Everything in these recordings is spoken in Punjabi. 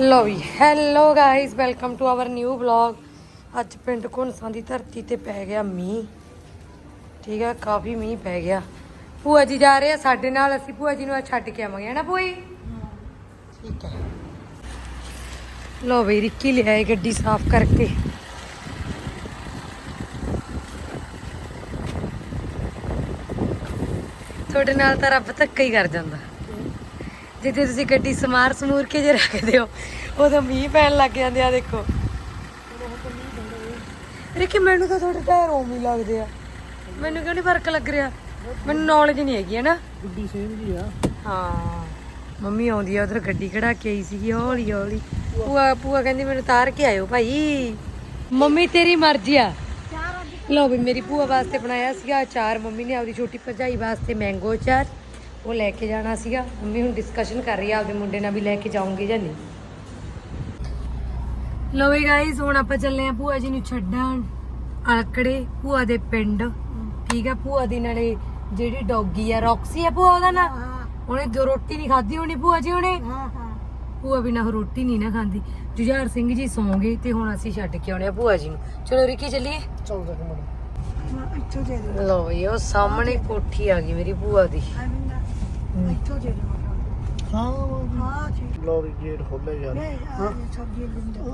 Low we hello guys welcome to our new vlog ਅੱਜ ਪਿੰਡ ਘੁੰਸਾਂ ਦੀ ਧਰਤੀ ਤੇ ਪੈ ਗਿਆ ਮੀਂਹ। ਠੀਕ ਹੈ ਕਾਫੀ ਮੀਂਹ ਪੈ ਗਿਆ। ਭੂਆ ਜੀ ਜਾ ਰਹੇ ਆ ਸਾਡੇ ਨਾਲ ਅਸੀਂ ਭੂਆ ਜੀ ਨੂੰ ਅੱਜ ਛੱਡ ਕੇ ਆਵਾਂਗੇ ਹਨਾ ਜੀ ਠੀਕ ਹੈ। ਲੋ ਬਈ ਰਿੱਕੀ ਲਿਆਏ ਗੱਡੀ ਸਾਫ਼ ਕਰਕੇ। ਤੁਹਾਡੇ ਨਾਲ ਤਾਂ ਰੱਬ ਧੱਕਾ ਹੀ ਕਰ ਜਾਂਦਾ। ਜਿੱਥੇ ਤੁਸੀਂ ਗੱਡੀ ਸਮਾਰ ਸਮੂਰ ਕੇ ਜੇ ਰੱਖਦੇ ਹੋ ਉਦੋਂ ਮੀਂਹ ਪੈਣ ਲੱਗ ਜਾਂਦੇ ਆ ਦੇਖੋ। ਰਿੱਕੀ ਮੈਨੂੰ ਤਾਂ ਤੁਹਾਡੇ ਟਾਇਰ ਉਵੇਂ ਹੀ ਲੱਗਦੇ ਆ। ਮੈਨੂੰ ਕਿਉਂ ਨਹੀਂ ਫ਼ਰਕ ਲੱਗ ਰਿਹਾ? ਮੈਨੂੰ ਨੌਲੇਜ ਨਹੀਂ ਹੈਗੀ ਹੈ ਨਾ? ਗੁੱਡੀ ਸੇਮ ਜੀ ਆ। ਹਾਂ। ਮੰਮੀ ਆਉਂਦੀ ਆ ਉਧਰ ਗੱਡੀ ਕਢਾ ਕੇ ਆਈ ਸੀਗੀ ਹੌਲੀ ਹੌਲੀ। ਭੂਆ ਭੂਆ ਕਹਿੰਦੀ ਮੈਨੂੰ ਤਾਰ ਕੇ ਆਇਓ ਭਾਈ। ਮੰਮੀ ਤੇਰੀ ਮਰਜ਼ੀ ਆ। ਲਓ ਵੀ ਮੇਰੀ ਭੂਆ ਵਾਸਤੇ ਬਣਾਇਆ ਸੀਗਾ ਅਚਾਰ। ਮੰਮੀ ਨੇ ਆਪਦੀ ਛੋਟੀ ਭਰਜਾਈ ਵਾਸਤੇ ਮੈਂਗੋ ਅਚਾਰ। ਉਹ ਲੈ ਕੇ ਜਾਣਾ ਸੀਗਾ। ਮੰਮੀ ਹੁਣ ਡਿਸਕਸ਼ਨ ਕਰ ਰਹੀ ਆ ਆਪਦੇ ਮੁੰਡੇ ਨਾਲ ਵੀ ਲੈ ਕੇ ਜਾਉਂਗੇ ਜਾਂ ਨਹੀਂ। ਲਓ ਵੀ ਗਾਇਸ ਹੁਣ ਆਪਾਂ ਚੱਲੇ ਆ ਭੂਆ ਜੀ ਨੂੰ ਛੱਡਣ ਅਲਕੜੇ ਭੂਆ ਦੇ ਪਿੰਡ। ਠੀਕ ਆ ਭੂਆ ਦੀ ਨਾਲੇ ਜਿਹੜੀ ਡੌਗੀ ਆ ਰੌਕਸੀ ਆ ਭੂਆ ਉਹਦਾ ਨਾਂ? ਉਹਨੇ ਦੋ ਰੋਟੀ ਨਹੀਂ ਖਾਧੀ ਹੋਣੀ ਭੂਆ ਜੀ ਉਹਨੇ? ਭੂਆ ਬਿਨਾ ਰੋਟੀ ਨਹੀਂ ਨਾ ਖਾਂਦੀ। ਜੁਝਾਰ ਸਿੰਘ ਜੀ ਸੌਂ ਗਏ ਤੇ ਹੁਣ ਅਸੀਂ ਛੱਡ ਕੇ ਆਉਣੇ ਆ ਭੂਆ ਜੀ ਨੂੰ। ਚਲੋ ਰਿੱਕੀ ਚੱਲੀਏ? ਚੱਲ ਜਾ ਕਮੜ ਇੱਥੋਂ ਦੇ ਦੇ। ਲੋ ਬਈ ਉਹ ਸਾਹਮਣੇ ਕੋਠੀ ਆ ਗਈ ਮੇਰੀ ਭੂਆ ਦੀ। ਇੱਥੋਂ ਦੇ ਦੇ ਹਾਂ ਹਾਂ ਜੀ ਲੋ ਵੀ ਗੇਟ ਖੋਲੇ ਯਾਰ ਹਾਂ ਸਬਜ਼ੀ ਲਿੰਦਾ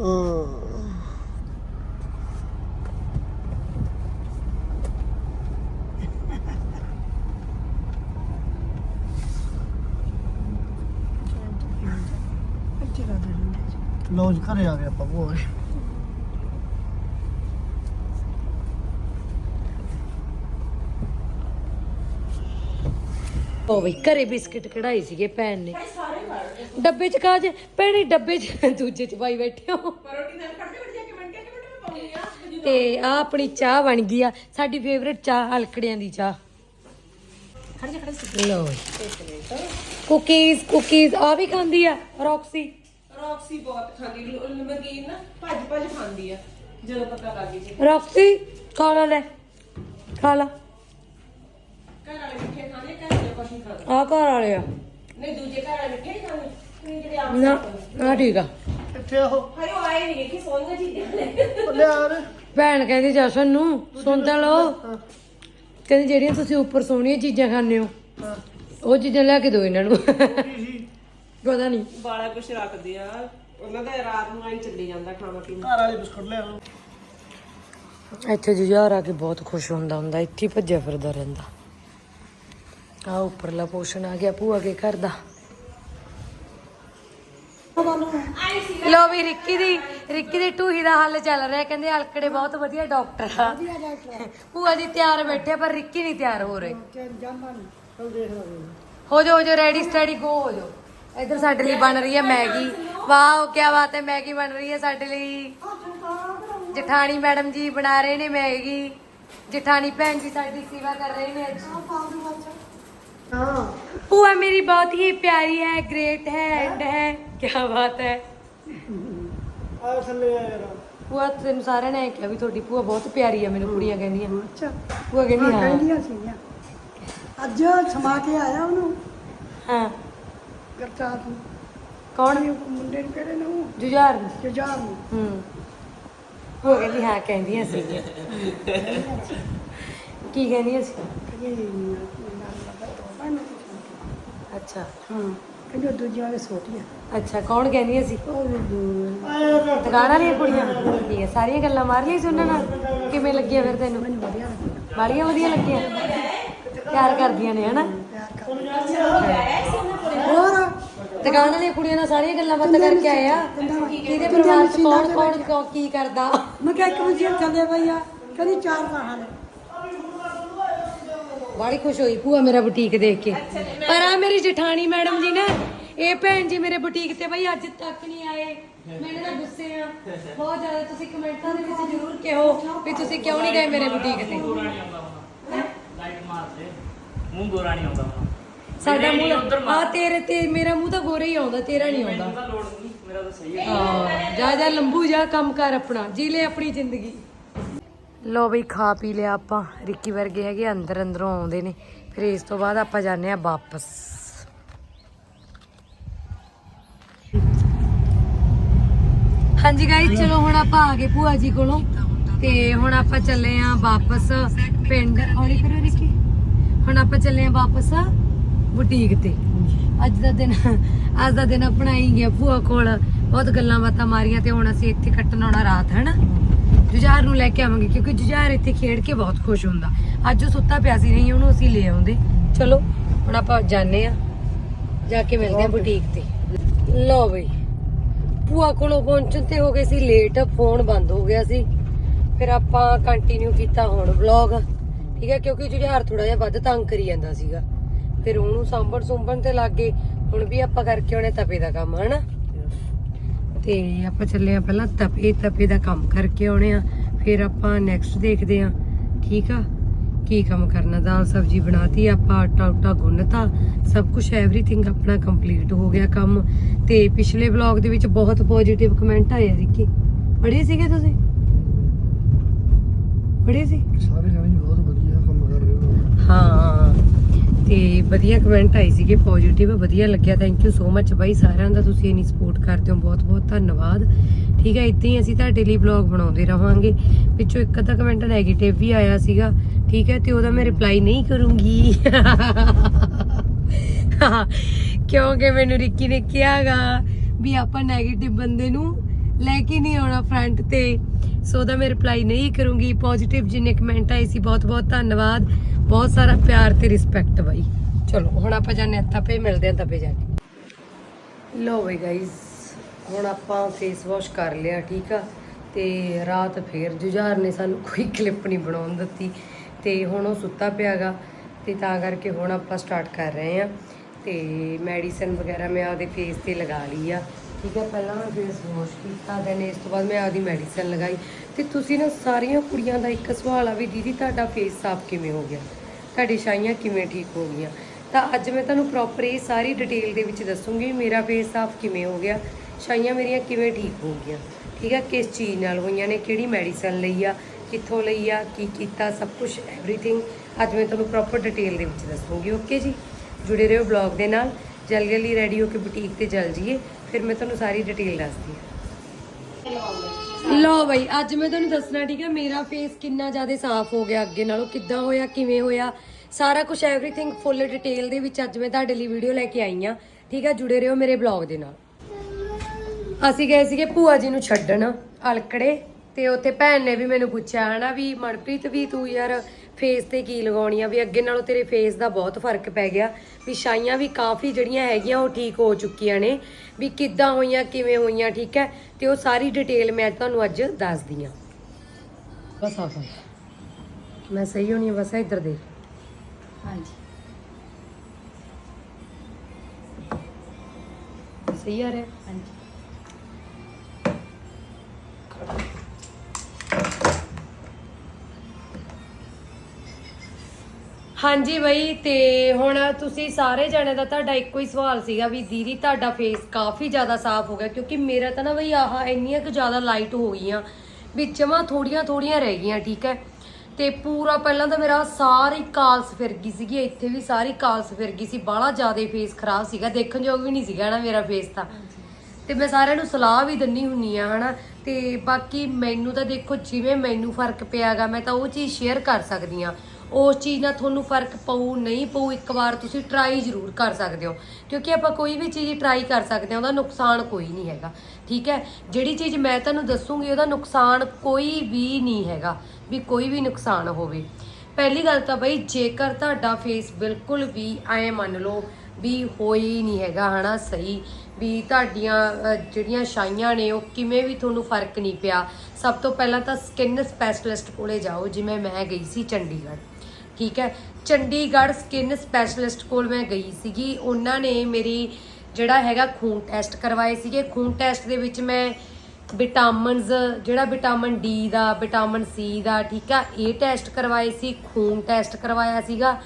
ਲੋ ਜੀ ਘਰੇ ਆ ਗਏ ਆਪਾਂ ਭੂਆ ਉਹ ਬਈ ਘਰੇ ਬਿਸਕਿਟ ਕਢਾਈ ਸੀਗੇ ਭੈਣ ਨੇ। ਡੱਬੇ ਚ ਕਾਜ ਭੈਣੇ ਡੱਬੇ ਚ ਦੂਜੇ ਚ ਪਾਈ ਬੈਠੇ ਹੋ। ਤੇ ਆ ਆਪਣੀ ਚਾਹ ਬਣ ਗਈ ਆ। ਸਾਡੀ ਫੇਵਰੇਟ ਚਾਹ ਹਲਕੜਿਆਂ ਦੀ ਚਾਹ। ਲੋ ਕੁਕੀਜ਼ ਕੁਕੀਜ਼ ਆ ਵੀ ਖਾਂਦੀ ਆ ਰੌਕਸੀ। ਰੌਕਸੀ ਬਹੁਤ ਖਾਂਦੀ। ਨਮਕੀਨ ਨਾ ਭੱਜ ਭੱਜ ਖਾਂਦੀ ਆ ਜਦੋਂ ਪਤਾ ਲੱਗ ਜੀ। ਰੌਕਸੀ ਖਾ ਲੈ। ਖਾ ਲਾ। ਘਰ ਵਾਲੇ ਮਿੱਠੇ ਖਾਣੇ ਘਰ ਦੇ ਕੁਛ ਨਹੀਂ ਖਾਂਦੇ। ਆ ਘਰ ਵਾਲੇ ਆ। ਨਹੀਂ ਦੂਜੇ ਘਰ ਵਾਲੇ ਮਿੱਠੇ ਖਾਣੇ ਨਹੀਂ ਜਿਹੜੇ ਆਮ ਨਾ ਆ ਠੀਕ ਆ। ਇੱਥੇ ਆਹੋ ਹਾਏ ਉਹ ਆਏ ਨਹੀਂ ਵੇਖੀ ਸੋਹਣੀਆਂ ਚੀਜ਼ਾਂ ਲਿਆ ਰੇ ਭੈਣ ਕਹਿੰਦੀ ਜਸ਼ਨ ਨੂੰ ਸੁਣ ਤਾਂ ਲਓ। ਕਹਿੰਦੀ ਜਿਹੜੀਆਂ ਤੁਸੀਂ ਉੱਪਰ ਸੋਹਣੀਆਂ ਚੀਜ਼ਾਂ ਖਾਂਦੇ ਹੋ ਹਾਂ। ਉਹ ਚੀਜ਼ਾਂ ਲੈ ਕੇ ਦਿਓ ਇਹਨਾਂ ਨੂੰ। ਕੀ? ਸੀ ਪਤਾ ਨਹੀਂ ਬਾਲਾ ਕੁਛ ਰੱਖਦੇ ਆ। ਉਹਨਾਂ ਦਾ ਰਾਤ ਨੂੰ ਆਈ ਚੱਲੀ ਜਾਂਦਾ ਖਾਣਾ ਪੀਣਾ। ਘਰ ਵਾਲੇ ਬਿਸਕੁਟ ਲੈ ਆਓ ਇੱਥੇ ਜੁਝਾਰ ਆ ਕੇ ਬਹੁਤ ਖੁਸ਼ ਹੁੰਦਾ ਹੁੰਦਾ ਇੱਥੇ ਹੀ ਭੱਜਿਆ ਫਿਰਦਾ ਰਹਿੰਦਾ। ਆ ਉੱਪਰਲਾ ਪੋਸ਼ਨ ਆ ਗਿਆ ਭੂਆ ਕੇ ਘਰ ਦਾ। ਲੋ ਵੀ ਰਿੱਕੀ ਦੀ ਰਿੱਕੀ ਦੀ ਟੂਹੀ ਦਾ ਹੱਲ ਚੱਲ ਰਿਹਾ ਕਹਿੰਦੇ ਹਲਕੜੇ ਬਹੁਤ ਵਧੀਆ ਡਾਕਟਰ ਆ। ਭੂਆ ਜੀ ਤਿਆਰ ਬੈਠੇ ਆ, ਪਰ ਰਿੱਕੀ ਨਹੀਂ ਤਿਆਰ ਹੋ ਰਹੇ। ਹੋ ਜਾਓ ਹੋ ਜਾਓ ਰੈਡੀ ਸਟੈਡੀ ਗੋ ਹੋ ਜਾਓ। ਇੱਧਰ ਸਾਡੇ ਲਈ ਬਣ ਰਹੀ ਹੈ ਮੈਗੀ। ਵਾਓ ਕੀ ਬਾਤ ਹੈ ਮੈਗੀ ਬਣ ਰਹੀ ਹੈ ਸਾਡੇ ਲਈ। ਜਠਾਣੀ ਮੈਡਮ ਜੀ ਬਣਾ ਰਹੇ ਨੇ ਮੈਗੀ। ਜਠਾਣੀ ਭੈਣ ਜੀ ਸਾਡੀ ਸੇਵਾ ਕਰ ਰਹੇ ਨੇ ਅੱਜ। ਭੂਆ ਮੇਰੀ ਬਹੁਤ ਹੀ ਪਿਆਰੀ ਹੈ ਗ੍ਰੇਟ ਹੈ ਐਂਡ ਹੈ ਕੀ ਬਾਤ ਹੈ ਆ ਥੱਲੇ ਆ ਯਾਰ ਭੂਆ ਤੈਨੂੰ ਸਾਰਿਆਂ ਨੇ ਇਹ ਕਿਹਾ ਵੀ ਤੁਹਾਡੀ ਭੂਆ ਬਹੁਤ ਪਿਆਰੀ ਹੈ ਮੈਨੂੰ ਕੁੜੀਆਂ ਕਹਿੰਦੀਆਂ ਅੱਛਾ ਭੂਆ ਕਹਿੰਦੀ ਹਾਂ ਕਹਿੰਦੀਆਂ ਸੀਗੀਆਂ ਅੱਜ ਸਮਾ ਕੇ ਆਇਆ ਉਹਨੂੰ ਹਾਂ ਗਰਚਾਤ ਨੂੰ ਕੌਣ ਉਹ ਮੁੰਡੇ ਨੂੰ ਕਿਹੜੇ ਨੂੰ ਜੁਝਾਰ ਨੂੰ ਜੁਝਾਰ ਨੂੰ ਹੂੰ ਭੂਆ ਕਹਿੰਦੀ ਹਾਂ ਕਹਿੰਦੀਆਂ ਸੀ ਕੀ ਕਹਿੰਦੀਆਂ ਸੀ ਕਹਿੰਦੀ ਨਾਲ ਲੱਗਾ ਤੋਬਾ ਨੂੰ ਕੁਛ ਅੱਛਾ। ਹਾਂ ਕਹਿੰਦੀ ਉਹ ਦੂਜੇ ਵਾਲੇ ਛੋਟੀਆਂ ਅੱਛਾ ਕੌਣ ਕਹਿੰਦੀਆਂ ਸੀ? ਉਹ ਦੂਰ ਦੁਕਾਨ ਵਾਲੀਆਂ ਕੁੜੀਆਂ? ਠੀਕ ਹੈ ਸਾਰੀਆਂ ਗੱਲਾਂ ਮਾਰ ਲਈਆਂ ਸੀ ਉਹਨਾਂ ਨਾਲ? ਕਿਵੇਂ ਲੱਗੀਆਂ ਫਿਰ ਤੈਨੂੰ? ਮੈਨੂੰ ਵਧੀਆ ਲੱਗਿਆ। ਬਾਲੀਆਂ ਵਧੀਆ ਲੱਗੀਆਂ? ਪਿਆਰ ਕਰਦੀਆਂ ਨੇ ਹਨਾ? ਹੋਰ? ਦੁਕਾਨ ਵਾਲੀਆਂ ਕੁੜੀਆਂ ਨਾਲ ਸਾਰੀਆਂ ਗੱਲਾਂ ਬਾਤਾਂ ਕਰਕੇ ਆਏ ਆ। ਕਿਹਦੇ ਪਰਿਵਾਰ ਚ ਕੌਣ ਕੌਣ ਕੀ ਕਰਦਾ? ਮੈਂ ਕਿਹਾ ਇੱਕ ਵਜੇ ਚੱਲੇ ਭਈਆ ਕਹਿੰਦੀ ਚਾਰ ਦਾ ਹਾਲ ਬੜੀ ਖੁਸ਼ ਹੋਈ ਭੂਆ ਮੇਰਾ ਬੁਟੀਕ ਦੇਖ ਕੇ। ਪਰ ਆ ਮੇਰੀ ਜਠਾਣੀ ਮੈਡਮ ਜੀ ਨਾ ਇਹ ਭੈਣ ਜੀ ਮੇਰੇ ਬੁਟੀਕ ਤੇ ਬਈ ਅੱਜ ਤੱਕ ਨਹੀਂ ਆਏ। ਮੇਰੇ ਨਾਲ ਗੁੱਸੇ ਆ। ਬਹੁਤ ਜ਼ਿਆਦਾ ਤੁਸੀਂ ਕਮੈਂਟਾਂ ਦੇ ਵਿੱਚ ਜ਼ਰੂਰ ਕਹੋ ਵੀ ਤੁਸੀਂ ਕਿਉਂ ਨਹੀਂ ਗਏ ਮੇਰੇ ਬੁਟੀਕ ਤੇ। ਲਾਈਟ ਮਾਰਦੇ। ਮੂੰਹ ਗੋਰਾ ਨਹੀਂ ਆਉਂਦਾ ਹੁਣ ਸਾਡਾ ਮੂੰਹ ਆ। ਤੇਰੇ ਤੇ ਮੇਰਾ ਮੂੰਹ ਤਾਂ ਗੋਰਾ ਹੀ ਆਉਂਦਾ ਤੇਰਾ ਨਹੀਂ ਆਉਂਦਾ। ਮੈਨੂੰ ਤਾਂ ਲੋੜ ਨਹੀਂ ਮੇਰਾ ਤਾਂ ਸਹੀ ਹੈ। ਹਾਂ ਜਾ ਜਾ ਲੰਬੂ ਜਾ ਕੰਮ ਕਰ ਆਪਣਾ ਜੀ ਲੈ ਆਪਣੀ ਜ਼ਿੰਦਗੀ। ਲੋ ਬਈ ਖਾ ਪੀ ਲਿਆ ਆਪਾਂ। ਰਿੱਕੀ ਵਰਗੇ ਹੈਗੇ ਅੰਦਰ ਅੰਦਰੋਂ ਆਉਂਦੇ ਨੇ। ਫਿਰ ਇਸ ਤੋਂ ਬਾਅਦ ਆਪਾਂ ਜਾਂਦੇ ਆ ਵਾਪਸ। ਹਾਂਜੀ ਗਾਇਸ ਚਲੋ ਹੁਣ ਆਪਾਂ ਆ ਗਏ ਭੂਆ ਜੀ ਕੋਲੋਂ। ਤੇ ਹੁਣ ਆਪਾਂ ਚੱਲੇ ਆਂ ਵਾਪਸ ਪਿੰਡ। ਹੌਲੀ ਕਰੋ ਰਿੱਕੀ। ਹੁਣ ਆਪਾਂ ਚੱਲੇ ਆਂ ਵਾਪਸ ਬੁਟੀਕ ਤੇ। ਅੱਜ ਦਾ ਦਿਨ ਅੱਜ ਦਾ ਦਿਨ ਆਪਣਾ ਹੀ ਗਿਆ ਭੂਆ ਕੋਲ। ਬਹੁਤ ਗੱਲਾਂ ਬਾਤਾਂ ਮਾਰੀਆਂ ਤੇ ਹੁਣ ਅਸੀਂ ਇੱਥੇ ਕੱਟਣ ਆਉਣਾ ਰਾਤ ਹਨਾ? ਜੁਝਾਰ ਨੂੰ ਲੈ ਕੇ ਆਵਾਂਗੇ, ਕਿਉਂਕਿ ਜੁਝਾਰ ਇੱਥੇ ਖੇਡ ਕੇ ਬਹੁਤ ਖੁਸ਼ ਹੁੰਦਾ। ਅੱਜ ਉਹ ਸੁੱਤਾ ਪਿਆ ਸੀ, ਨਹੀਂ, ਉਹਨੂੰ ਅਸੀਂ ਲੈ ਆਉਂਦੇ। ਚਲੋ, ਹੁਣ ਆਪਾਂ ਜਾਣੇ ਆ ਜਾ ਕੇ ਮਿਲਦੇ ਆ ਬੁਟੀਕ ਤੇ। ਲਓ ਬਈ, ਭੂਆ ਕੋਲੋਂ ਪਹੁੰਚਣ ਤੇ ਹੋ ਗਏ ਸੀ ਲੇਟ ਫੋਨ ਬੰਦ ਹੋ ਗਿਆ ਸੀ। ਫਿਰ ਆਪਾਂ ਕੰਟੀਨਿਊ ਕੀਤਾ ਹੁਣ ਵਲੌਗ ਠੀਕ ਹੈ, ਕਿਉਂਕਿ ਜੁਝਾਰ ਥੋੜਾ ਜਿਹਾ ਵੱਧ ਤੰਗ ਕਰੀ ਜਾਂਦਾ ਸੀਗਾ। ਫਿਰ ਉਹਨੂੰ ਸਾਂਭਣ ਸੁੰਭਣ ਤੇ ਲੱਗ ਹੁਣ ਵੀ ਆਪਾਂ ਕਰਕੇ ਆਉਣੇ ਤਪੇ ਦਾ ਕੰਮ, ਹਨਾ? ਤੇ ਆਪਾਂ ਚੱਲੇ ਆ ਪਹਿਲਾਂ ਤਪੇ ਤਪੇ ਦਾ ਕੰਮ ਕਰਕੇ ਆਉਣੇ ਆ ਫਿਰ ਆਪਾਂ ਨੈਕਸਟ ਦੇਖਦੇ ਆ ਠੀਕ ਆ? ਕੀ ਕੰਮ ਕਰਨਾ? ਦਾਲ ਸਬਜੀ ਬਣਾਤੀ ਆਪਾਂ ਆਟਾ ਉਟਾ ਗੁੰਨਤਾ ਸਭ ਕੁਝ ਐਵਰੀਥਿੰਗ ਆਪਣਾ ਕੰਪਲੀਟ ਹੋ ਗਿਆ ਕੰਮ। ਤੇ ਪਿਛਲੇ ਵਲੌਗ ਦੇ ਵਿੱਚ ਬਹੁਤ ਪੋਜ਼ਿਟਿਵ ਕਮੈਂਟ ਆਏ ਆ ਰਿੱਕੀ। ਪੜ੍ਹੇ ਸੀਗੇ ਤੁਸੀਂ? ਪੜ੍ਹੇ ਸੀ? ਸਾਰੇ ਜਾਣੇ ਬਹੁਤ ਵਧੀਆ ਕੰਮ ਕਰ ਰਹੇ ਹੋ। ਹਾਂ। ਤੇ ਵਧੀਆ ਕਮੈਂਟ ਆਏ ਸੀਗੇ ਪੋਜ਼ਿਟਿਵ ਵਧੀਆ ਲੱਗਿਆ ਥੈਂਕ ਯੂ ਸੋ ਮੱਚ ਬਾਈ ਸਾਰਿਆਂ ਦਾ, ਤੁਸੀਂ ਇਨੀ ਸਪੋਰਟ ਕਰਦੇ ਹੋ, ਬਹੁਤ ਬਹੁਤ ਧੰਨਵਾਦ। ਠੀਕ ਹੈ ਇਦਾਂ ਹੀ ਅਸੀਂ ਤੁਹਾਡੇ ਲਈ ਵਲੌਗ ਬਣਾਉਂਦੇ ਰਵਾਂਗੇ। ਵਿੱਚੋਂ ਇੱਕ ਅੱਧਾ ਕਮੈਂਟ 네ਗੇਟਿਵ ਵੀ ਆਇਆ ਸੀਗਾ, ਠੀਕ ਹੈ ਤੇ ਉਹਦਾ ਮੈਂ ਰਿਪਲਾਈ ਨਹੀਂ ਕਰੂੰਗੀ। ਕਿਉਂਕਿ ਮੈਨੂੰ ਰਿੱਕੀ ਨੇ ਕਿਹਾਗਾ ਵੀ ਆਪਾਂ 네ਗੇਟਿਵ ਬੰਦੇ ਨੂੰ ਲੈ ਕੇ ਨਹੀਂ ਆਉਣਾ ਫਰੰਟ ਤੇ। ਸੋ ਉਹਦਾ ਮੈਂ ਰਿਪਲਾਈ ਨਹੀਂ ਕਰੂੰਗੀ ਪੋਜ਼ਿਟਿਵ ਜਿੰਨੇ ਕਮੈਂਟ ਆਏ ਸੀ, ਬਹੁਤ ਬਹੁਤ ਧੰਨਵਾਦ। ਬਹੁਤ ਸਾਰਾ ਪਿਆਰ ਤੇ ਰਿਸਪੈਕਟ ਬਾਈ। ਚਲੋ, ਹੁਣ ਆਪਾਂ ਜਾਣੇ ਤਪੇ ਮਿਲਦੇ ਆ ਤਪੇ ਜਾ ਕੇ। ਲੋ ਬਈ ਗਾਇਸ ਹੁਣ ਆਪਾਂ ਫੇਸ ਵਾਸ਼ ਕਰ ਲਿਆ, ਠੀਕ ਆ? ਤੇ ਰਾਤ ਫੇਰ ਜੁਝਾਰ ਨੇ ਸਾਨੂੰ ਕੋਈ ਕਲਿੱਪ ਨਹੀਂ ਬਣਾਉਣ ਦਿੱਤੀ। ਤੇ ਹੁਣ ਉਹ ਸੁੱਤਾ ਪਿਆਗਾ, ਤੇ ਤਾਂ ਕਰਕੇ ਹੁਣ ਆਪਾਂ ਸਟਾਰਟ ਕਰ ਰਹੇ ਆ ਤੇ ਮੈਡੀਸਨ ਵਗੈਰਾ ਮੈਂ ਆਪਦੇ ਫੇਸ ਤੇ ਲਗਾ ਲਈ ਆ। ਠੀਕ ਹੈ, ਪਹਿਲਾਂ ਮੈਂ ਫੇਸ ਵਾਸ਼ ਕੀਤਾ ਦੈਨ ਇਸ ਤੋਂ ਬਾਅਦ ਮੈਂ ਆਪਦੀ ਮੈਡੀਸਨ ਲਗਾਈ। ਤੇ ਤੁਸੀਂ ਨਾ ਸਾਰੀਆਂ ਕੁੜੀਆਂ ਦਾ ਇੱਕ ਸਵਾਲ ਆ ਵੀ ਦੀਦੀ, ਤੁਹਾਡਾ ਫੇਸ ਸਾਫ਼ ਕਿਵੇਂ ਹੋ ਗਿਆ? ਤੁਹਾਡੀ ਛਾਈਆਂ ਕਿਵੇਂ ਠੀਕ ਹੋ ਗਈਆਂ? ਤਾਂ ਅੱਜ ਮੈਂ ਤੁਹਾਨੂੰ ਪ੍ਰੋਪਰ ਇਹ ਸਾਰੀ ਡਿਟੇਲ ਦੇ ਵਿੱਚ ਦੱਸੂੰਗੀ ਮੇਰਾ ਫੇਸ ਸਾਫ਼ ਕਿਵੇਂ ਹੋ ਗਿਆ, ਛਾਈਆਂ ਮੇਰੀਆਂ ਕਿਵੇਂ ਠੀਕ ਹੋ ਗਈਆਂ। ਠੀਕ ਹੈ, ਕਿਸ ਚੀਜ਼ ਨਾਲ ਹੋਈਆਂ ਨੇ, ਕਿਹੜੀ ਮੈਡੀਸਨ ਲਈ ਆ, ਕਿੱਥੋਂ ਲਈ ਆ, ਕੀ ਕੀਤਾ, ਸਭ ਕੁਝ ਐਵਰੀਥਿੰਗ ਅੱਜ ਮੈਂ ਤੁਹਾਨੂੰ ਪ੍ਰੋਪਰ ਡਿਟੇਲ ਦੇ ਵਿੱਚ ਦੱਸੂੰਗੀ। ਓਕੇ ਜੀ? ਜੁੜੇ ਰਹੋ ਬਲੌਗ ਦੇ ਨਾਲ। ਜਲਦੀ ਜਲਦੀ ਰੈਡੀ ਹੋ ਕੇ ਬੁਟੀਕ ਤੇ ਚੱਲ ਜਾਈਏ। ਫਿਰ ਮੈਂ ਤੁਹਾਨੂੰ ਸਾਰੀ ਡਿਟੇਲ ਦੱਸਦੀ ਹਾਂ। ਲਓ ਬਈ, ਅੱਜ ਮੈਂ ਤੁਹਾਨੂੰ ਦੱਸਣਾ ਠੀਕ ਹੈ, ਮੇਰਾ ਫੇਸ ਕਿੰਨਾ ਜ਼ਿਆਦਾ ਸਾਫ਼ ਹੋ ਗਿਆ ਅੱਗੇ ਨਾਲੋਂ, ਕਿੱਦਾਂ ਹੋਇਆ, ਕਿਵੇਂ ਹੋਇਆ, ਸਾਰਾ ਕੁਝ ਐਵਰੀਥਿੰਗ ਫੁੱਲ ਡਿਟੇਲ ਦੇ ਵਿੱਚ ਅੱਜ ਮੈਂ ਤੁਹਾਡੇ ਲਈ ਵੀਡੀਓ ਲੈ ਕੇ ਆਈ ਹਾਂ। ਠੀਕ ਹੈ, ਜੁੜੇ ਰਹੋ ਮੇਰੇ ਬਲੌਗ ਦੇ ਨਾਲ। ਅਸੀਂ ਗਏ ਸੀਗੇ ਭੂਆ ਜੀ ਨੂੰ ਛੱਡਣ, ਅਲਕੜੇ, ਤੇ ਉੱਥੇ ਭੈਣ ਨੇ ਵੀ ਮੈਨੂੰ ਪੁੱਛਿਆ, ਹਨਾ ਵੀ, ਮਨਪ੍ਰੀਤ ਵੀ ਤੂੰ ਯਾਰ ਫੇਸ ਤੇ ਕੀ ਲਗਾਉਣੀ ਆ? ਵੀ ਅੱਗੇ ਨਾਲੋਂ ਤੇਰੇ ਫੇਸ ਦਾ ਬਹੁਤ ਫ਼ਰਕ ਪੈ ਗਿਆ, ਵੀ ਛਾਈਆਂ ਵੀ ਕਾਫੀ ਜਿਹੜੀਆਂ ਹੈਗੀਆਂ, ਉਹ ਠੀਕ ਹੋ ਚੁੱਕੀਆਂ ਨੇ। ਵੀ ਕਿੱਦਾਂ ਹੋਈਆਂ ਕਿਵੇਂ ਹੋਈਆਂ ਠੀਕ ਹੈ? ਤੇ ਉਹ ਸਾਰੀ ਡਿਟੇਲ ਮੈਂ ਤੁਹਾਨੂੰ ਅੱਜ ਦੱਸਦੀ ਆ ਬਸ ਆ ਮੈਂ ਸਹੀ ਹੋਣੀ ਬਸ ਇੱਧਰ ਦੇਖ। ਹਾਂਜੀ। ਸਹੀ ਆ ਰਿਹਾ? ਹਾਂਜੀ। ਹਾਂਜੀ ਬਈ, ਤੇ ਹੁਣ ਤੁਸੀਂ ਸਾਰੇ ਜਣੇ ਦਾ ਤੁਹਾਡਾ ਇੱਕੋ ਹੀ ਸਵਾਲ ਸੀਗਾ ਵੀ ਦੀਦੀ ਤੁਹਾਡਾ ਫੇਸ ਕਾਫੀ ਜ਼ਿਆਦਾ ਸਾਫ਼ ਹੋ ਗਿਆ, ਕਿਉਂਕਿ ਮੇਰਾ ਤਾਂ ਨਾ ਬਈ ਆਹ ਇੰਨੀਆਂ ਕੁ ਜ਼ਿਆਦਾ ਲਾਈਟ ਹੋ ਗਈਆਂ, ਵੀ ਜਮਾਂ ਥੋੜੀਆਂ ਥੋੜੀਆਂ ਰਹਿ ਗਈਆਂ, ਠੀਕ ਹੈ? ਤੇ ਪੂਰਾ ਪਹਿਲਾਂ ਤਾਂ ਮੇਰਾ ਸਾਰੀ ਕਾਲਸ ਫਿਰ ਗਈ ਸੀਗੀ, ਇੱਥੇ ਵੀ ਸਾਰੀ ਕਾਲਸ ਫਿਰ ਗਈ ਸੀ, ਬਾਹਲਾ ਜ਼ਿਆਦਾ ਫੇਸ ਖਰਾਬ ਸੀਗਾ, ਦੇਖਣ ਯੋਗ ਵੀ ਨਹੀਂ ਸੀਗਾ ਨਾ ਮੇਰਾ ਫੇਸ ਤਾਂ। ਤੇ ਮੈਂ ਸਾਰਿਆਂ ਨੂੰ ਸਲਾਹ ਵੀ ਦਿੰਨੀ ਹੁੰਨੀ ਆ, ਹਨਾ? ਤੇ ਬਾਕੀ ਮੈਨੂੰ ਤਾਂ ਦੇਖੋ, ਜਿਵੇਂ ਮੈਨੂੰ ਫ਼ਰਕ ਪਿਆਗਾ ਮੈਂ ਤਾਂ ਉਹ ਚੀਜ਼ ਸ਼ੇਅਰ ਕਰ ਸਕਦੀ ਆ ਉਸ ਚੀਜ਼ ਨਾਲ ਤੁਹਾਨੂੰ ਫ਼ਰਕ ਪਊ, ਨਹੀਂ ਪਊ, ਇੱਕ ਵਾਰ ਤੁਸੀਂ ਟਰਾਈ ਜ਼ਰੂਰ ਕਰ ਸਕਦੇ ਹੋ। ਕਿਉਂਕਿ ਆਪਾਂ ਕੋਈ ਵੀ ਚੀਜ਼ ਟਰਾਈ ਕਰ ਸਕਦੇ ਹਾਂ, ਉਹਦਾ ਨੁਕਸਾਨ ਕੋਈ ਨਹੀਂ ਹੈਗਾ। ਠੀਕ ਹੈ? ਜਿਹੜੀ ਚੀਜ਼ ਮੈਂ ਤੁਹਾਨੂੰ ਦੱਸੂਗੀ, ਉਹਦਾ ਨੁਕਸਾਨ ਕੋਈ ਵੀ ਨਹੀਂ ਹੈਗਾ, ਵੀ ਕੋਈ ਵੀ ਨੁਕਸਾਨ ਹੋਵੇ। ਪਹਿਲੀ ਗੱਲ ਤਾਂ ਬਈ, ਜੇਕਰ ਤੁਹਾਡਾ ਫੇਸ ਬਿਲਕੁਲ ਵੀ ਐ ਮੰਨ ਲਓ ਵੀ ਹੋਈ ਨਹੀਂ ਹੈਗਾ, ਹਨਾ, ਸਹੀ, ਵੀ ਤੁਹਾਡੀਆਂ ਜਿਹੜੀਆਂ ਛਾਈਆਂ ਨੇ, ਉਹ ਕਿਵੇਂ ਵੀ ਤੁਹਾਨੂੰ ਫ਼ਰਕ ਨਹੀਂ ਪਿਆ, ਸਭ ਤੋਂ ਪਹਿਲਾਂ ਤਾਂ ਸਕਿਨ ਸਪੈਸ਼ਲਿਸਟ ਕੋਲੇ ਜਾਓ, ਜਿਵੇਂ ਮੈਂ ਗਈ ਸੀ ਚੰਡੀਗੜ੍ਹ। ਠੀਕ ਹੈ। ਚੰਡੀਗੜ੍ਹ ਸਕਿਨ ਸਪੈਸ਼ਲਿਸਟ ਕੋਲ ਮੈਂ ਗਈ ਸੀਗੀ। ਉਹਨਾਂ ਨੇ ਮੇਰੀ ਜਿਹੜਾ ਹੈਗਾ ਖੂਨ ਟੈਸਟ ਕਰਵਾਏ ਸੀਗੇ। ਖੂਨ ਟੈਸਟ ਦੇ ਵਿੱਚ ਮੈਂ ਵਿਟਾਮਿਨਸ ਜਿਹੜਾ ਵਿਟਾਮਿਨ ਡੀ ਦਾ ਵਿਟਾਮਿਨ ਸੀ ਦਾ, ਠੀਕ ਆ, ਇਹ ਟੈਸਟ ਕਰਵਾਏ ਸੀ। ਖੂਨ ਟੈਸਟ ਕਰਵਾਇਆ ਸੀਗਾ।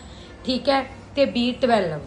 ਠੀਕ ਹੈ। ਤੇ B12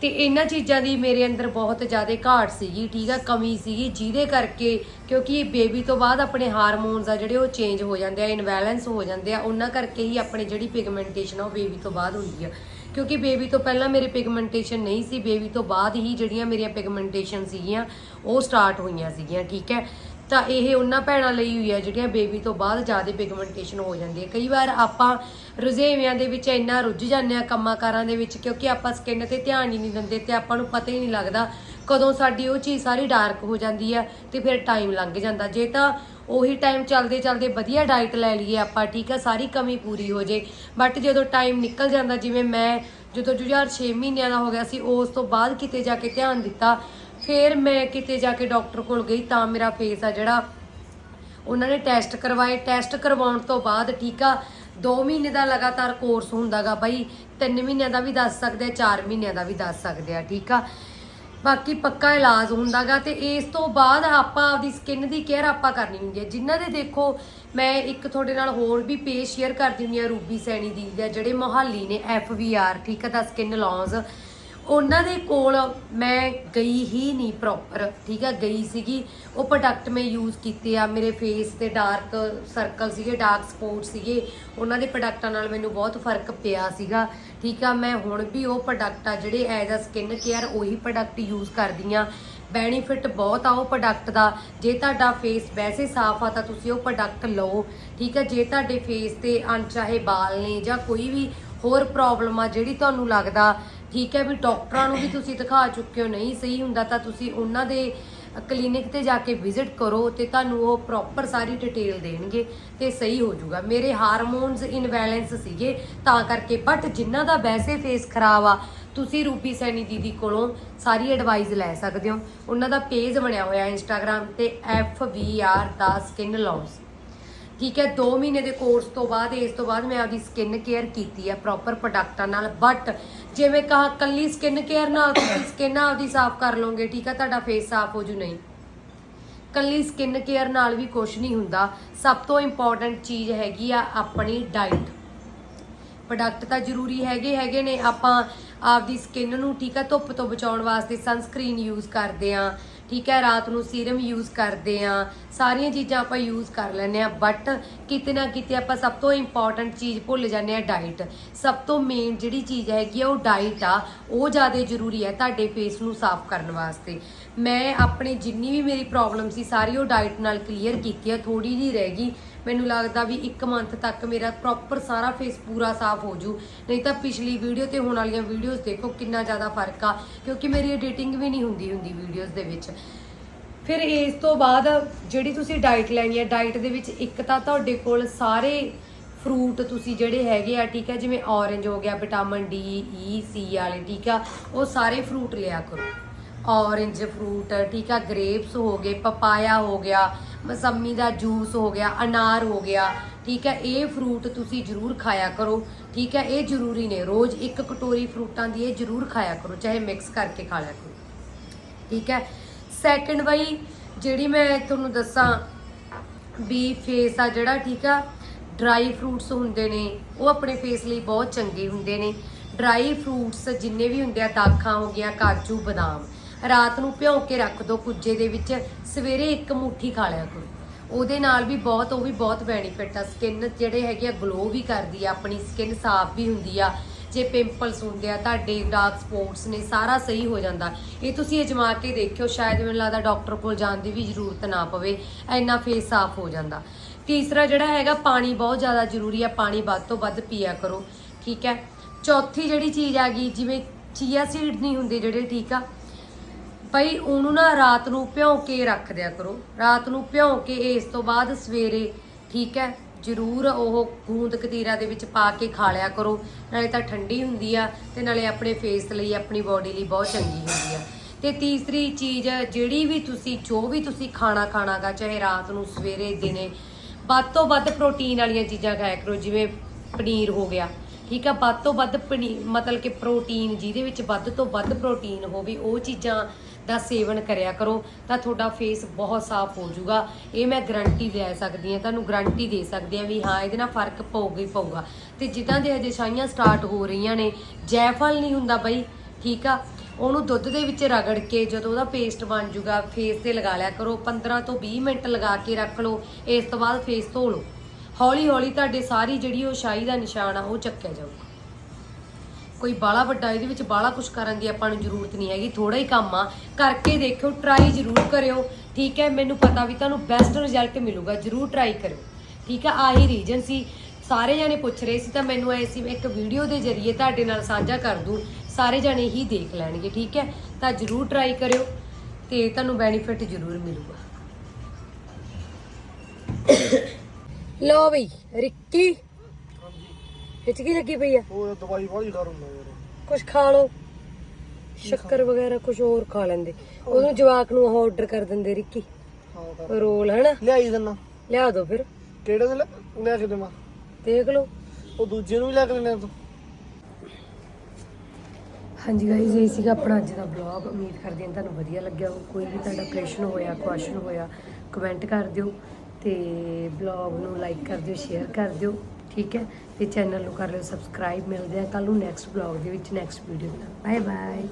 ਤੇ ਇਹਨਾਂ ਚੀਜ਼ਾਂ ਦੀ ਮੇਰੇ ਅੰਦਰ ਬਹੁਤ ਜ਼ਿਆਦਾ ਘਾਟ ਸੀਗੀ, ਠੀਕ ਆ, ਕਮੀ ਸੀਗੀ, ਜਿਹਦੇ ਕਰਕੇ ਕਿਉਂਕਿ ਬੇਬੀ ਤੋਂ ਬਾਅਦ ਆਪਣੇ ਹਾਰਮੋਨਸ ਆ ਜਿਹੜੇ ਉਹ ਚੇਂਜ ਹੋ ਜਾਂਦੇ ਆ ਇਨਬੈਲੈਂਸ ਹੋ ਜਾਂਦੇ ਆ, ਉਹਨਾਂ ਕਰਕੇ ਹੀ ਆਪਣੀ ਜਿਹੜੀ ਪਿਗਮੈਂਟੇਸ਼ਨ ਆ ਉਹ ਬੇਬੀ ਤੋਂ ਬਾਅਦ ਹੁੰਦੀ ਆ। ਕਿਉਂਕਿ ਬੇਬੀ ਤੋਂ ਪਹਿਲਾਂ ਮੇਰੇ ਪਿਗਮੈਂਟੇਸ਼ਨ ਨਹੀਂ ਸੀ ਬੇਬੀ ਤੋਂ ਬਾਅਦ ਹੀ ਜਿਹੜੀਆਂ ਮੇਰੀਆਂ ਪਿਗਮੈਂਟੇਸ਼ਨ ਸੀਗੀਆਂ, ਉਹ ਸਟਾਰਟ ਹੋਈਆਂ ਸੀਗੀਆਂ, ਠੀਕ ਹੈ। ਤਾਂ ਇਹ ਉਹਨਾਂ ਭੈਣਾਂ ਲਈ ਹੋਈ ਹੈ ਜਿਹੜੀਆਂ ਬੇਬੀ ਤੋਂ ਬਾਅਦ ਜ਼ਿਆਦਾ ਪਿਗਮੈਂਟੇਸ਼ਨ ਹੋ ਜਾਂਦੀ ਹੈ। ਕਈ ਵਾਰ ਆਪਾਂ ਰੁਝੇਵਿਆਂ ਦੇ ਵਿੱਚ ਇੰਨਾ ਰੁੱਝ ਜਾਂਦੇ ਆ ਕੰਮਾਂ ਕਾਰਾਂ ਦੇ ਵਿੱਚ ਕਿਉਂਕਿ ਆਪਾਂ ਸਕਿਨ ਤੇ ਧਿਆਨ ਹੀ ਨਹੀਂ ਦਿੰਦੇ ਤੇ ਆਪਾਂ ਨੂੰ ਪਤਾ ਹੀ ਨਹੀਂ ਲੱਗਦਾ ਕਦੋਂ ਸਾਡੀ ਉਹ ਚੀਜ਼ ਸਾਰੀ ਡਾਰਕ ਹੋ ਜਾਂਦੀ ਆ ਤੇ ਫਿਰ ਟਾਈਮ ਲੰਘ ਜਾਂਦਾ। ਜੇ ਤਾਂ ਉਹੀ ਟਾਈਮ ਚੱਲਦੇ ਚੱਲਦੇ ਵਧੀਆ ਡਾਈਟ ਲੈ ਲਈਏ ਆਪਾਂ, ਠੀਕ ਆ ਸਾਰੀ ਕਮੀ ਪੂਰੀ ਹੋ ਜੇ। ਬਟ ਜਦੋਂ ਟਾਈਮ ਨਿਕਲ ਜਾਂਦਾ, ਜਿਵੇਂ ਮੈਂ ਜਦੋਂ ਜੁਝਾਰ 6 ਮਹੀਨਿਆਂ ਦਾ ਹੋ ਗਿਆ ਸੀ, ਉਸ ਤੋਂ ਬਾਅਦ ਕਿਤੇ ਜਾ ਕੇ ਧਿਆਨ ਦਿੱਤਾ ਫਿਰ ਮੈਂ ਕਿਤੇ ਜਾ ਕੇ ਡਾਕਟਰ ਕੋਲ ਗਈ ਤਾਂ ਮੇਰਾ ਫੇਸ ਆ ਜਿਹੜਾ, ਉਹਨਾਂ ਨੇ ਟੈਸਟ ਕਰਵਾਏ। ਟੈਸਟ ਕਰਵਾਉਣ ਤੋਂ ਬਾਅਦ ਠੀਕ ਆ 2 ਮਹੀਨੇ ਦਾ ਲਗਾਤਾਰ ਕੋਰਸ ਹੁੰਦਾਗਾ ਬਾਈ 3 ਮਹੀਨਿਆਂ ਦਾ ਵੀ ਦੱਸ ਸਕਦੇ ਆ 4 ਮਹੀਨਿਆਂ ਦਾ ਵੀ ਦੱਸ ਸਕਦੇ ਆ, ਠੀਕ ਆ। ਬਾਕੀ ਪੱਕਾ ਇਲਾਜ ਹੁੰਦਾਗਾ ਤੇ ਇਸ ਤੋਂ ਬਾਅਦ ਆਪਾਂ ਆਪਦੀ ਸਕਿਨ ਦੀ ਕੇਅਰ ਆਪਾਂ ਕਰਨੀ ਹੁੰਦੀ ਹੈ ਜਿਨ੍ਹਾਂ ਦੇ ਦੇਖੋ, ਮੈਂ ਇੱਕ ਤੁਹਾਡੇ ਨਾਲ ਹੋਰ ਵੀ ਪੇਜ ਸ਼ੇਅਰ ਕਰਦੀ ਹੁੰਦੀ ਆ, ਰੂਬੀ ਸੈਣੀ ਦੀ ਜਿਹੜੇ ਮੋਹਾਲੀ ਨੇ ਐਫਵੀਆਰ ਠੀਕ ਆ ਦਾ ਸਕਿਨ ਲੌਂਸ ਉਹਨਾਂ ਦੇ ਕੋਲ ਮੈਂ ਗਈ ਹੀ ਨਹੀਂ ਪ੍ਰੋਪਰ ਠੀਕ ਆ, ਗਈ ਸੀਗੀ। ਉਹ ਪ੍ਰੋਡਕਟ ਮੈਂ ਯੂਜ਼ ਕੀਤੇ ਆ, ਮੇਰੇ ਫੇਸ ਤੇ ਡਾਰਕ ਸਰਕਲ ਸੀਗੇ ਡਾਰਕ ਸਪੌਟ ਸੀਗੇ। ਉਹਨਾਂ ਦੇ ਪ੍ਰੋਡਕਟਾਂ ਨਾਲ ਮੈਨੂੰ ਬਹੁਤ ਫ਼ਰਕ ਪਿਆ ਸੀਗਾ, ਠੀਕ ਆ। ਮੈਂ ਹੁਣ ਵੀ ਉਹ ਪ੍ਰੋਡਕਟ ਆ ਜਿਹੜੇ ਐਜ਼ ਅ ਸਕਿਨ ਕੇਅਰ ਉਹੀ ਪ੍ਰੋਡਕਟ ਯੂਜ਼ ਕਰਦੀ ਆ। ਬੈਨੀਫਿਟ ਬਹੁਤ ਆ ਉਹ ਪ੍ਰੋਡਕਟ ਦਾ। ਜੇ ਤੁਹਾਡਾ ਫੇਸ ਵੈਸੇ ਸਾਫ਼ ਆ ਤਾਂ ਤੁਸੀਂ ਉਹ ਪ੍ਰੋਡਕਟ ਲਓ, ਠੀਕ ਆ। ਜੇ ਤੁਹਾਡੇ ਫੇਸ ਤੇ ਅਣਚਾਹੇ ਵਾਲ ਨੇ ਜਾਂ ਕੋਈ ਵੀ ਹੋਰ ਪ੍ਰੋਬਲਮ ਆ ਜਿਹੜੀ ਤੁਹਾਨੂੰ ਲੱਗਦਾ ਠੀਕ ਹੈ ਵੀ ਡਾਕਟਰਾਂ ਨੂੰ ਵੀ ਤੁਸੀਂ ਦਿਖਾ ਚੁੱਕੇ ਹੋ, ਨਹੀਂ ਸਹੀ ਹੁੰਦਾ ਤਾਂ ਤੁਸੀਂ ਉਹਨਾਂ ਦੇ ਕਲੀਨਿਕ ਤੇ ਜਾ ਕੇ ਵਿਜ਼ਿਟ ਕਰੋ ਤੇ ਤੁਹਾਨੂੰ ਉਹ ਪ੍ਰੋਪਰ ਸਾਰੀ ਡਿਟੇਲ ਦੇਣਗੇ ਤੇ ਸਹੀ ਹੋ ਜਾਊਗਾ। ਮੇਰੇ ਹਾਰਮੋਨਸ ਇਨਬੈਲੈਂਸ ਸੀਗੇ ਤਾਂ ਕਰਕੇ ਬਟ ਜਿਨ੍ਹਾਂ ਦਾ ਵੈਸੇ ਫੇਸ ਖਰਾਬ ਆ, ਤੁਸੀਂ ਰੂਪੀ ਸੈਣੀ ਦੀਦੀ ਕੋਲੋਂ ਸਾਰੀ ਐਡਵਾਈਸ ਲੈ ਸਕਦੇ ਹੋ। ਉਹਨਾਂ ਦਾ ਪੇਜ ਬਣਿਆ ਹੋਇਆ ਇੰਸਟਾਗ੍ਰam ਤੇ FVR ਦਾ ਸਕਿਨ ਲੌਂਸ ਠੀਕ ਹੈ 2 ਮਹੀਨੇ ਦੇ ਕੋਰਸ ਤੋਂ ਬਾਅਦ ਇਸ ਤੋਂ ਬਾਅਦ ਮੈਂ ਆਪਦੀ ਸਕਿਨ ਕੇਅਰ ਕੀਤੀ ਹੈ ਪ੍ਰੋਪਰ ਪ੍ਰੋਡਕਟਾਂ ਨਾਲ। ਬਟ ਜਿਵੇਂ ਕਹਾ ਕੱਲੀ ਸਕਿਨ ਕੇਅਰ ਨਾਲ ਤੁਸੀਂ ਸਕਿਨ ਆਪਦੀ ਸਾਫ਼ ਕਰ ਲਓਗੇ ਠੀਕ ਹੈ ਤੁਹਾਡਾ ਫੇਸ ਸਾਫ਼ ਹੋ ਜੂ ਨਹੀਂ। ਕੱਲੀ ਸਕਿਨ ਕੇਅਰ ਨਾਲ ਵੀ ਕੁਝ ਨਹੀਂ ਹੁੰਦਾ। ਸਭ ਤੋਂ ਇੰਪੋਰਟੈਂਟ ਚੀਜ਼ ਹੈਗੀ ਆ ਆਪਣੀ ਡਾਈਟ ਪ੍ਰੋਡਕਟ ਤਾਂ ਜ਼ਰੂਰੀ ਹੈਗੇ ਹੈਗੇ ਨੇ। ਆਪਾਂ ਆਪਦੀ ਸਕਿਨ ਨੂੰ ਠੀਕ ਹੈ ਧੁੱਪ ਤੋਂ ਬਚਾਉਣ ਵਾਸਤੇ ਸਨਸਕ੍ਰੀਨ ਯੂਜ਼ ਕਰਦੇ ਆ ਠੀਕ ਹੈ, ਰਾਤ ਨੂੰ ਸੀਰਮ ਯੂਜ਼ ਕਰਦੇ ਆ ਸਾਰੀਆਂ ਚੀਜ਼ਾਂ ਆਪਾਂ ਯੂਜ਼ ਕਰ ਲੈਂਦੇ ਆ ਬਟ ਕਿਤੇ ਨਾ ਕਿਤੇ ਆਪਾਂ ਸਭ ਤੋਂ ਇੰਪੋਰਟੈਂਟ ਚੀਜ਼ ਭੁੱਲ ਜਾਂਦੇ ਆ ਡਾਈਟ ਸਭ ਤੋਂ ਮੇਨ ਜਿਹੜੀ ਚੀਜ਼ ਹੈਗੀ ਆ, ਉਹ ਡਾਈਟ ਆ। ਉਹ ਜ਼ਿਆਦਾ ਜ਼ਰੂਰੀ ਹੈ ਤੁਹਾਡੇ ਫੇਸ ਨੂੰ ਸਾਫ਼ ਕਰਨ ਵਾਸਤੇ। ਮੈਂ ਆਪਣੇ ਜਿੰਨੀ ਵੀ ਮੇਰੀ ਪ੍ਰੋਬਲਮ ਸੀ, ਸਾਰੀ ਉਹ ਡਾਈਟ ਨਾਲ ਕਲੀਅਰ ਕੀਤੀ ਆ ਥੋੜੀ ਜੀ ਰਹਿ ਗਈ। ਮੈਨੂੰ ਲੱਗਦਾ ਵੀ 1 ਮੰਥ ਤੱਕ ਮੇਰਾ ਪ੍ਰੋਪਰ ਸਾਰਾ ਫੇਸ ਪੂਰਾ ਸਾਫ਼ ਹੋ ਜੂ। ਨਹੀਂ ਤਾਂ ਪਿਛਲੀ ਵੀਡੀਓ ਤੇ ਹੋਣ ਵਾਲੀਆਂ ਵੀਡੀਓਜ਼ ਦੇਖੋ ਕਿੰਨਾ ਜ਼ਿਆਦਾ ਫ਼ਰਕ ਆ, ਕਿਉਂਕਿ ਮੇਰੀ ਐਡੀਟਿੰਗ ਵੀ ਨਹੀਂ ਹੁੰਦੀ ਹੁੰਦੀ ਵੀਡੀਓਜ਼ ਦੇ ਵਿੱਚ। ਫਿਰ ਇਸ ਤੋਂ ਬਾਅਦ ਜਿਹੜੀ ਤੁਸੀਂ ਡਾਈਟ ਲੈਣੀ ਹੈ ਡਾਈਟ ਦੇ ਵਿੱਚ ਇੱਕ ਤਾਂ ਤੁਹਾਡੇ ਕੋਲ ਸਾਰੇ ਫਰੂਟ ਤੁਸੀਂ ਜਿਹੜੇ ਹੈਗੇ ਆ, ਠੀਕ ਹੈ, ਜਿਵੇਂ ਔਰੇਂਜ ਹੋ ਗਿਆ ਵਿਟਾਮਿਨ ਡੀ ਈ ਸੀ ਵਾਲੇ, ਠੀਕ ਆ, ਉਹ ਸਾਰੇ ਫਰੂਟ ਲਿਆ ਕਰੋ। ਔਰੇਂਜ ਫਰੂਟ ਠੀਕ ਆ ਗ੍ਰੇਪਸ ਹੋ ਗਏ ਪਪਾਇਆ ਹੋ ਗਿਆ ਮਸੰਮੀ ਦਾ ਜੂਸ ਹੋ ਗਿਆ, ਅਨਾਰ ਹੋ ਗਿਆ, ਠੀਕ ਹੈ, ਇਹ ਫਰੂਟ ਤੁਸੀਂ ਜ਼ਰੂਰ ਖਾਇਆ ਕਰੋ, ਠੀਕ ਹੈ, ਇਹ ਜ਼ਰੂਰੀ ਨੇ, ਰੋਜ਼ ਇੱਕ ਕਟੋਰੀ ਫਰੂਟਾਂ ਦੀ ਇਹ ਜ਼ਰੂਰ ਖਾਇਆ ਕਰੋ, ਚਾਹੇ ਮਿਕਸ ਕਰਕੇ ਖਾ ਲਿਆ ਕਰੋ। ਠੀਕ ਹੈ ਸੈਕਿੰਡ ਬਾਈ ਜਿਹੜੀ ਮੈਂ ਤੁਹਾਨੂੰ ਦੱਸਾਂ ਵੀ ਫੇਸ ਆ ਜਿਹੜਾ, ਠੀਕ ਆ? ਡਰਾਈ ਫਰੂਟਸ ਹੁੰਦੇ ਨੇ, ਉਹ ਆਪਣੇ ਫੇਸ ਲਈ ਬਹੁਤ ਚੰਗੇ ਹੁੰਦੇ ਨੇ। ਡਰਾਈ ਫਰੂਟਸ ਜਿੰਨੇ ਵੀ ਹੁੰਦੇ ਆ, ਦਾਖਾਂ ਹੋ ਗਿਆ ਕਾਜੂ, ਬਦਾਮ, ਰਾਤ ਨੂੰ ਭਿਓ ਕੇ ਰੱਖ ਦੋ ਕੁੱਜੇ ਦੇ ਵਿੱਚ, ਸਵੇਰੇ ਇੱਕ ਮੁੱਠੀ ਖਾ ਲਿਆ ਕਰੋ। ਉਹਦੇ ਨਾਲ ਵੀ ਬਹੁਤ, ਉਹ ਵੀ ਬਹੁਤ ਬੈਨੀਫਿਟ ਆ। ਸਕਿਨ ਜਿਹੜੇ ਹੈਗੇ ਆ ਗਲੋ ਵੀ ਕਰਦੀ ਆ, ਆਪਣੀ ਸਕਿਨ ਸਾਫ਼ ਵੀ ਹੁੰਦੀ ਆ ਜੇ ਪਿੰਪਲਸ ਹੁੰਦੇ ਆ, ਤੁਹਾਡੇ ਡਾਰਕ ਸਪੌਟਸ ਨੇ, ਸਾਰਾ ਸਹੀ ਹੋ ਜਾਂਦਾ। ਇਹ ਤੁਸੀਂ ਅਜਮਾ ਕੇ ਦੇਖਿਓ, ਸ਼ਾਇਦ ਮੈਨੂੰ ਲੱਗਦਾ ਡਾਕਟਰ ਕੋਲ ਜਾਣ ਦੀ ਵੀ ਜ਼ਰੂਰਤ ਨਾ ਪਵੇ, ਇੰਨਾ ਫੇਸ ਸਾਫ਼ ਹੋ ਜਾਂਦਾ। ਤੀਸਰਾ ਜਿਹੜਾ ਹੈਗਾ, ਪਾਣੀ ਬਹੁਤ ਜ਼ਿਆਦਾ ਜ਼ਰੂਰੀ ਆ, ਪਾਣੀ ਵੱਧ ਤੋਂ ਵੱਧ ਪੀਆ ਕਰੋ, ਠੀਕ ਹੈ? ਚੌਥੀ ਜਿਹੜੀ ਚੀਜ਼ ਆ ਗਈ ਜਿਵੇਂ ਚੀਆ ਸੀਡ ਨਹੀਂ ਹੁੰਦੇ ਜਿਹੜੇ, ਠੀਕ ਆ? ਭਈ ਉਹਨੂੰ ਨਾ ਰਾਤ ਨੂੰ ਭਿਉਂ ਕੇ ਰੱਖ ਦਿਆ ਕਰੋ। ਰਾਤ ਨੂੰ ਭਿਉਂ ਕੇ, ਇਸ ਤੋਂ ਬਾਅਦ ਸਵੇਰੇ, ਠੀਕ ਹੈ? ਜ਼ਰੂਰ ਉਹ ਗੂੰਦ ਕਤੀਰਾ ਦੇ ਵਿੱਚ ਪਾ ਕੇ ਖਾ ਲਿਆ ਕਰੋ। ਨਾਲੇ ਤਾਂ ਠੰਡੀ ਹੁੰਦੀ ਆ ਤੇ ਨਾਲੇ ਆਪਣੇ ਫੇਸ ਲਈ, ਆਪਣੀ ਬਾਡੀ ਲਈ ਬਹੁਤ ਚੰਗੀ ਹੁੰਦੀ ਆ। ਤੇ ਤੀਸਰੀ ਚੀਜ਼, ਜਿਹੜੀ ਵੀ ਤੁਸੀਂ, ਜੋ ਵੀ ਤੁਸੀਂ ਖਾਣਾ ਖਾਣਾਗਾ, ਚਾਹੇ ਰਾਤ ਨੂੰ, ਸਵੇਰੇ, ਦਿਨੇ, ਵੱਧ ਤੋਂ ਵੱਧ ਪ੍ਰੋਟੀਨ ਵਾਲੀਆਂ ਚੀਜ਼ਾਂ ਖਾਇਆ ਕਰੋ, ਜਿਵੇਂ ਪਨੀਰ ਹੋ ਗਿਆ, ਠੀਕ ਆ? ਵੱਧ ਤੋਂ ਵੱਧ ਪਨੀ- ਮਤਲਬ ਕਿ ਪ੍ਰੋਟੀਨ ਜਿਹਦੇ ਵਿੱਚ ਵੱਧ ਤੋਂ ਵੱਧ ਪ੍ਰੋਟੀਨ ਹੋਵੇ, ਉਹ ਚੀਜ਼ਾਂ ਦਾ ਸੇਵਨ ਕਰਿਆ ਕਰੋ, ਤਾਂ ਤੁਹਾਡਾ ਫੇਸ ਬਹੁਤ ਸਾਫ਼ ਹੋ ਜਾਊਗਾ। ਇਹ ਮੈਂ ਗਰੰਟੀ ਦੇ ਸਕਦੀ ਹਾਂ, ਤੁਹਾਨੂੰ ਗਰੰਟੀ ਦੇ ਸਕਦੀ ਹਾਂ ਵੀ ਹਾਂ, ਇਹਦੇ ਨਾਲ ਫ਼ਰਕ ਪਊਗਾ ਹੀ ਪਊਗਾ। ਤੇ ਜਿੱਦਾਂ ਦੇ ਹਜੇ ਛਾਈਆਂ ਸਟਾਰਟ ਹੋ ਰਹੀਆਂ ਨੇ, ਜੈਫਲ ਨਹੀਂ ਹੁੰਦਾ ਬਈ, ਠੀਕ ਆ? ਉਹਨੂੰ ਦੁੱਧ ਦੇ ਵਿੱਚ ਰਗੜ ਕੇ, ਜਦੋਂ ਉਹਦਾ ਪੇਸਟ ਬਣ ਜਾਊਗਾ ਫੇਸ ਤੇ ਲਗਾ ਲਿਆ ਕਰੋ 15 ਤੋਂ 20 ਮਿੰਟ ਲਗਾ ਕੇ ਰੱਖ ਲਓ, ਇਸ ਤੋਂ ਬਾਅਦ ਫੇਸ ਧੋ ਲਓ। ਹੌਲੀ ਹੌਲੀ ਤੁਹਾਡੇ ਸਾਰੀ ਜਿਹੜੀ ਉਹ ਸ਼ਾਈ ਦਾ ਨਿਸ਼ਾਨ ਆ, ਉਹ ਚੱਕਿਆ ਜਾਊਗਾ। ਕੋਈ ਬਾਲਾ ਵੱਡਾ, ਇਹਦੇ ਵਿੱਚ ਬਾਲਾ ਕੁਝ ਕਰਨ ਦੀ ਆਪਾਂ ਨੂੰ ਜ਼ਰੂਰਤ ਨਹੀਂ ਹੈਗੀ ਥੋੜਾ ਹੀ ਕੰਮ ਆ। ਕਰਕੇ ਦੇਖਿਓ ਟਰਾਈ ਜ਼ਰੂਰ ਕਰਿਓ। ਠੀਕ ਹੈ, ਮੈਨੂੰ ਪਤਾ ਵੀ ਤੁਹਾਨੂੰ ਬੈਸਟ ਰਿਜ਼ਲਟ ਮਿਲੂਗਾ, ਜ਼ਰੂਰ ਟਰਾਈ ਕਰਿਓ। ਠੀਕ ਹੈ, ਆਹੀ ਰੀਜਨ ਸੀ। ਸਾਰੇ ਜਾਣੇ ਪੁੱਛ ਰਹੇ ਸੀ ਤਾਂ ਮੈਨੂੰ ਐ ਸੀ ਇੱਕ ਵੀਡੀਓ ਦੇ ਜ਼ਰੀਏ ਤੁਹਾਡੇ ਨਾਲ ਸਾਂਝਾ ਕਰ ਦੂੰ। ਸਾਰੇ ਜਾਣੇ ਹੀ ਦੇਖ ਲੈਣਗੇ, ਠੀਕ ਹੈ? ਤਾਂ ਜ਼ਰੂਰ ਟਰਾਈ ਕਰਿਓ ਤੇ ਤੁਹਾਨੂੰ ਬੈਨੀਫਿਟ ਜ਼ਰੂਰ ਮਿਲੂਗਾ। ਲੋ ਬਈ, ਰਿੱਕੀ। ਹਿਚਕੀ ਲੱਗੀ ਪਈ ਆ? ਉਹ ਦਵਾਈ ਵਾਲੀ ਕਰ ਹੁੰਦਾ ਯਾਰ। ਕੁਝ ਖਾ ਲਓ। ਸ਼ੱਕਰ ਵਗੈਰਾ ਕੁਝ ਹੋਰ ਖਾ ਲੈਂਦੇ। ਉਹਨੂੰ ਜਵਾਕ ਨੂੰ ਆਰਡਰ ਕਰ ਦਿੰਦੇ ਰਿੱਕੀ। ਹਾਂ ਕਰ। ਰੋਲ ਹਨਾ? ਲਿਆਈ ਦਿੰਨਾ। ਲਿਆ ਦਿਓ ਫਿਰ। ਕਿਹੜੇ ਦੇ ਲੈ ਲੈ ਕੇ ਦੇਵਾਂ। ਦੇਖ ਲਓ। ਉਹ ਦੂਜੇ ਨੂੰ ਵੀ ਲੈ ਕੇ ਦੇਣਾ ਤੂੰ। ਹਾਂਜੀ ਗਾਈਜ਼ ਇਹ ਸੀਗਾ ਆਪਣਾ ਅੱਜ ਦਾ ਬਲੌਗ ਉਮੀਦ ਕਰਦੇ ਹਾਂ ਤੁਹਾਨੂੰ ਵਧੀਆ ਲੱਗਿਆ ਹੋਊ। ਕੋਈ ਵੀ ਤੁਹਾਡਾ ਪ੍ਰਸ਼ਨ ਹੋਇਆ ਕੁਐਸਚਨ ਹੋਇਆ ਕਮੈਂਟ ਕਰ ਦਿਓ ਤੇ ਬਲੌਗ ਨੂੰ ਲਾਈਕ ਕਰ ਦਿਓ ਸ਼ੇਅਰ ਕਰ ਦਿਓ। ਠੀਕ ਹੈ? ਤੇ ਚੈਨਲ ਨੂੰ ਕਰ ਲਿਓ ਸਬਸਕ੍ਰਾਈਬ, ਮਿਲਦੇ ਆ ਕੱਲ ਨੂੰ ਨੈਕਸਟ ਬਲੌਗ ਦੇ ਵਿੱਚ ਨੈਕਸਟ ਵੀਡੀਓ ਨਾਲ। Bye bye